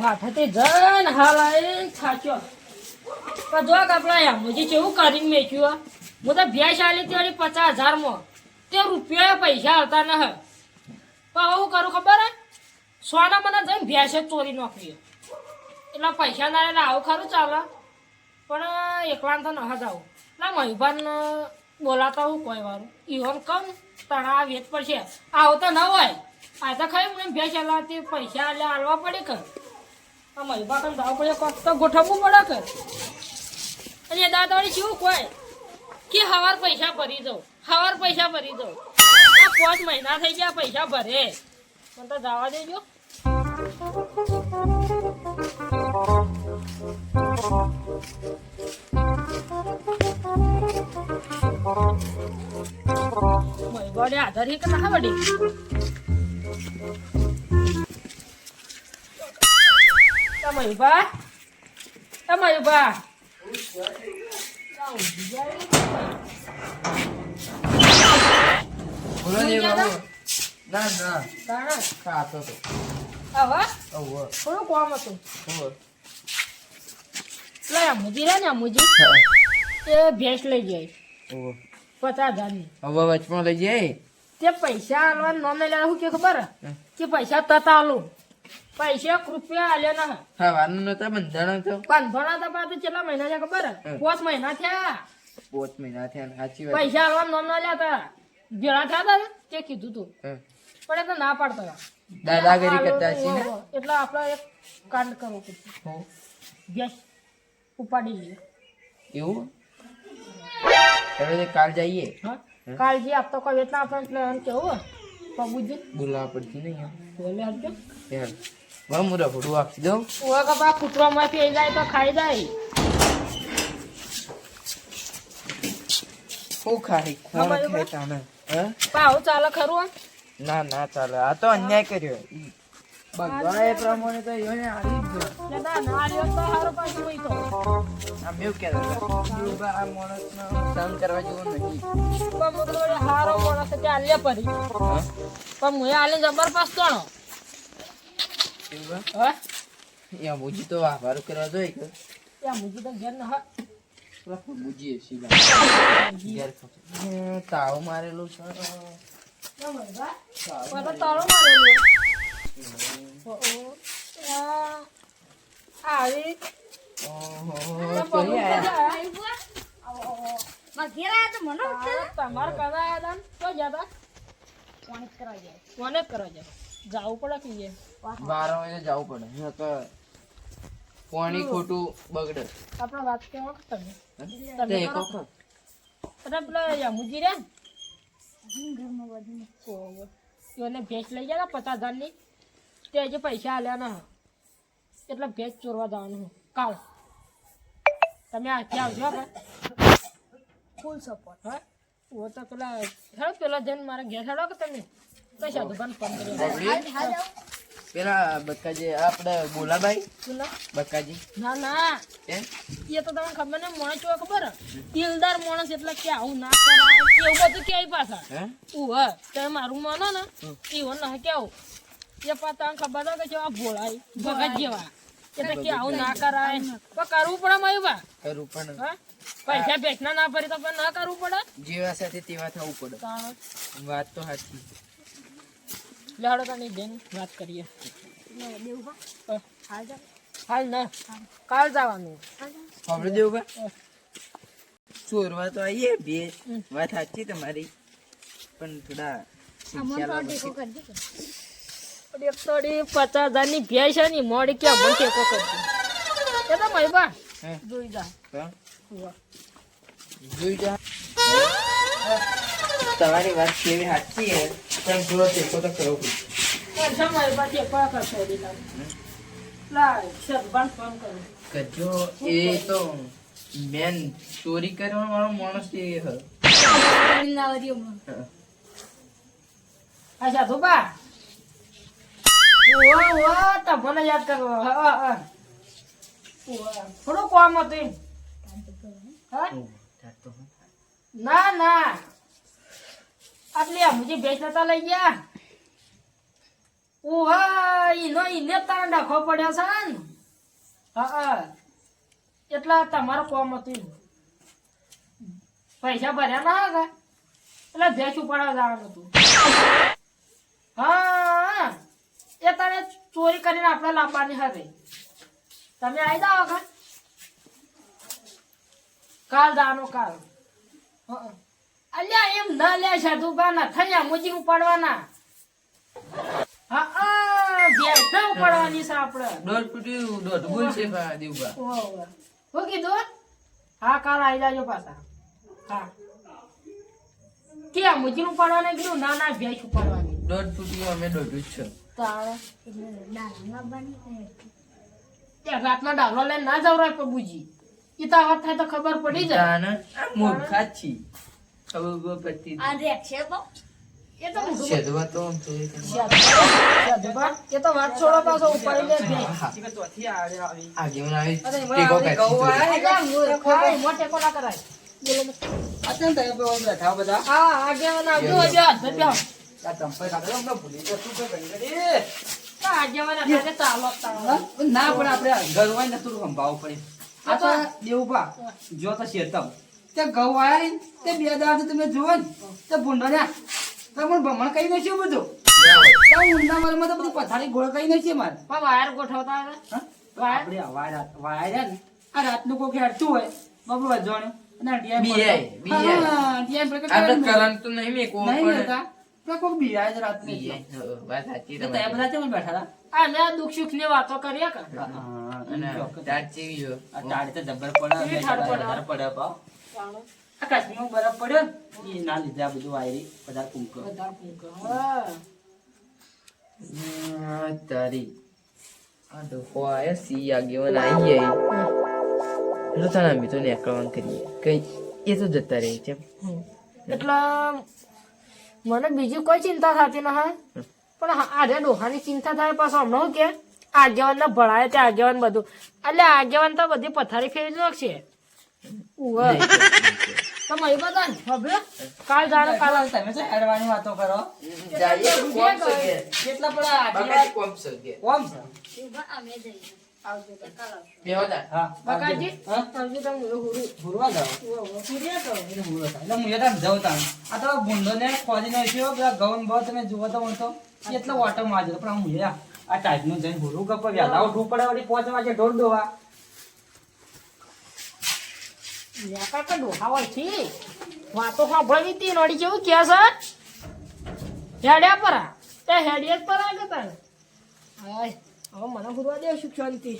માથાથી જન હાલ આવીને થાચ્યો. પણ જો આપણા હેમુજી કેવું કરીને મેચ્યું? હું. તો ભેંસ આલી ત્યારે પચાસ હજારમાં તે રૂપિયા પૈસા આવતા ન હે. પણ હું કરું ખબર હે? સોના મને જઈને ભેંસે જ ચોરી નાખી એટલે પૈસા એટલે આવું ખરું ચાલે. પણ એકલા તો ન જાવું ના મહીભાન બોલાતા હું કોઈ વારું. ઈવન કમ તણાવ વેચ પડશે. આવો તો ન હોય. આ ખાઈ મને ભેંસ તે પૈસા એટલે આલવા પડે કે? કમ પડે તો ગોઠવવું પડે કે. અને દાદાવાળી કોઈ કે હવાર પૈસા ભરી દઉં, હવાર પૈસા ભરી દઉં. પાંચ મહિના થઈ ગયા પૈસા ભરે. મને તો જવા દેજો. મહીભાને આધાર કે ના વડી મહીભા બોલો ને બાબુ. ના ના. તાણા? ખાતો તો આવા ઓહો થોડું કોમ હતું ઓહો લે અમુજી રે ને મુજી. એ ભેંસ લઈ જાય ઓહો પચાસ હજારની. હવે વચમાં લઈ જાય. તે પૈસા આલવાનું નોમે લે શું કે ખબર? કે પૈસા તતા આલું. પૈસા રૂપિયા આલ્યો ના હે. ખાવાનું નતા બંધાણા તો. પાંચસોના હતા પાછું કેટલા મહિના છે ખબર. પાંચ મહિના થયા. પોચ મહિના થયા સાચી વાત. પૈસા આલવા નોમ ના લેતા ભેળા થયા તા તે કીધું તું. પણ એ તો ના પાડતા દાદાગીરી કરતા છે ને? એટલે આપણે એક કાંડ કરવો પડશે. ગેસ ઉપાડી લઈએ. એવું? હવે કાલ જઈએ. હા? કાળજી આપતો કોઈ વેતના આપણે એટલે કેવું? પબુજી બોલાવા પડશે ને બોલે આપજો યાર વાહ હું રફડું આપી દઉં ઓવા કપા કૂતરામાં પી જાય તો ખાઈ જાય શું ખાઈ કોણ ખાઈ તાને હે પાઉ ચાલે ખરું? ના ના ચાલે આ તો અન્યાય કર્યો એ પ્રમાણે તો યોને આલી જ ગયો. એટલે ના ના તો હારો પાછું હોય તો. આ મેવ કે બા આ માણસને સહન કરવા જેવો નહીં પણ વળી હારો માણસ છે ત્યાં લે પડી? પણ હું આલે જબર પાસ તણો? હા? યા મુજી તો વાહવારું કરવા જોઈએ કે યા મુજી તો ઘેર ન હા. તાવ મારેલું છે. મારેલો ઓહો. આ આવી ઓહો, આ ચોરી પગું આયા. બધા. ઘેરા તો મને આ તમારે કરાયા હતા ને? તો જ્યાં હતા? કોણ કરવા જાય કોને કરવા જાવું પડે કે ઈએ? વારો વાગે જવું પડે. ન તો પાણી ખોટું બગડે. આપણે વાત કેવો તમે? હે? એક વખત. અરે પેલા યમુજી રે ઘરમાં બધું ઓહો. એને ભેંસ લઈ ગયા પચાસ હજારની તે હજી પૈસા આલ્યા ના. એટલે ભેંસ ચોરવા જવાનું કાલ. તમે આથી આવજો આપણે ફૂલ સપોર્ટ હા? ઓ તો પેલા હેડો પેલા જઈને મારા ઘેર હેડો કે તમે? કશા દુકાન બગડી? પેલા બક્કાજી આપણે બોલાભાઈ? બક્કાજી ના ના. એ તો તમને ખબર ને માણસ ચો ખબર? તિલદાર દિલદાર માણસ એટલે કે આવું ના કરાય એવું બધું કે પાછા. હે? ઉહ તમે મારું માનો ને એવું ના કેવું એ પાછા ખબર ખબર છે આ ભોળાય ભગત જેવા. એટલે કે આવું ના કરાય. પણ કરવું પડે મારી કરવું પણ પૈસા ભેટના ના ભરી તો પણ ના કરવું પડે. જેવા સાથે તેવા થવું પડે. વાત તો સાચી. લેડો તને બેન વાત કરીએ. દેવું બા અ, હાલ ના. કાલ જવાનું. ખબર દેવું. ચોરવા તો આવીએ બે. વાત સાચી તમારી. પણ થોડા એક થોડી પચાસ ભેંસ છે ને મોડી ક્યાં મને ટેકો કરતી એ તો મારી બા જોઈ જા જોઈ જા તમારી વાત કેવી સાચી છે પણ થોડો ટેકો તો કરવો પડશે પણ સમય પા કરશો દીધા લા સદભાન ફોન કરું કજો એ તો મેન ચોરી કરવા વાળો માણસ એ હ ઈનો તાર ડખો છે હા એટલા તમારો કોમ હતું પૈસા ભર્યા ના હતા? એટલે ભેંસ ઉપાડવા જવાનું હતું. હા. એ તને ચોરી કરીને આપણે લાવવાની હતી તમે આવી જાઓ કા કાલ દાનો કાલ. અલ્યા એમ ન લે સાધુ બા થયા મુજી ઉપાડવાના. હા છે આપણે. દોઢ ફૂટી છે કીધું હા કાલ આવી જાજો પાછા. હા. ક્યાં મુજી ઉપાડવાને કીધું ના ના ભેંસ ઉપાડવાની. દોઢ ફૂટી અમે દોઢ જ છે. રાતનો ડાલો લઈને ના જવરાય પ્રભુજી. તો આવાજ થાય તો ખબર પડી જાય. મૂર્ખા છી ખબર પડતી જ આ રેક્ષે તો એ એ વાત છોડો પાછો ઉપાડી લે આવી આવી. મોટે કોના કરાય. હા આગેવાન આવજો હજી હાથ ધરી બેહો. તો આગેવાન હતા તે ચાલો જ તાળો. ના પણ આપણે હોય ને થોડું સંભાવવું પડે. આ તો દેવભા જો તો શેતમ. તે ઘઉં વાયા ને તે બે દાડા તમે જુઓ ને તે ભૂંડો ને તમે ભમણ કહી નાખ્યું બધું? તો ઊંડા મારમાં તો બધી પથારી ગોળ કહી નાખીએ મારે પણ વાયર ગોઠવતા? વાયર? આ વાયરા વાયરા ને આ રાતનું કોઈ હેડતું હોય અને આપણે નહીં કરંટ નહીં લેતા તો કોઈ બીઆઈ જ વાત સાચી તો તે બધા કેમ બેઠા હતા આ લે સુખની વાતો કરીએ કે અને ટાટ ચેવી જો. આ ટાળી તો જબ્બર પડે કેવી બે પડે? વધારે પડે પાવ. ચાલો. આ કાશ્મીરમાં બરફ પડ્યો ને, એ ના લીધે આ બધું વાયરી વધારે કૂંકો. વધારે ફૂંકો. હા. તારી આ ડોફો આયો સી આગેવાન આઈ જાય એટલે તને અમે તો નેકળવાનું કરીએ કઈ એ તો જતા રહી છે એટલે મને બીજી કોઈ ચિંતા થતી ન હા પણ હા, આજે ડોહાની ચિંતા થાય પાછો હમણાં શું કે આગેવાન ને ભણાય તે આગેવાન બધું. એટલે આગેવાન તો બધી પથારી ફેરી નાખશે. કાલ જાણો કાલ તમે શું હેડવાની વાતો કરો? કેટલા પડ્યા કોમ છે કોમ છે અમે જઈએ. હા હુરુ હુરુ. એટલે. આ ને ને ઓટો મારજો પણ હું એ આ ટાઈપનું જઈને ભૂરું ગપ્પ વ્યાલા ઉઠવું પડે વળી પાંચ વાગે ઢોર દોવા કાકા ડોહા હોય છે વાતો સાંભળવી તી નડી જેવું કે છે? હેડ્યા પરા. તે હેડિયા પર કે તારે? હવે મને ફરવા દે શાંતિ?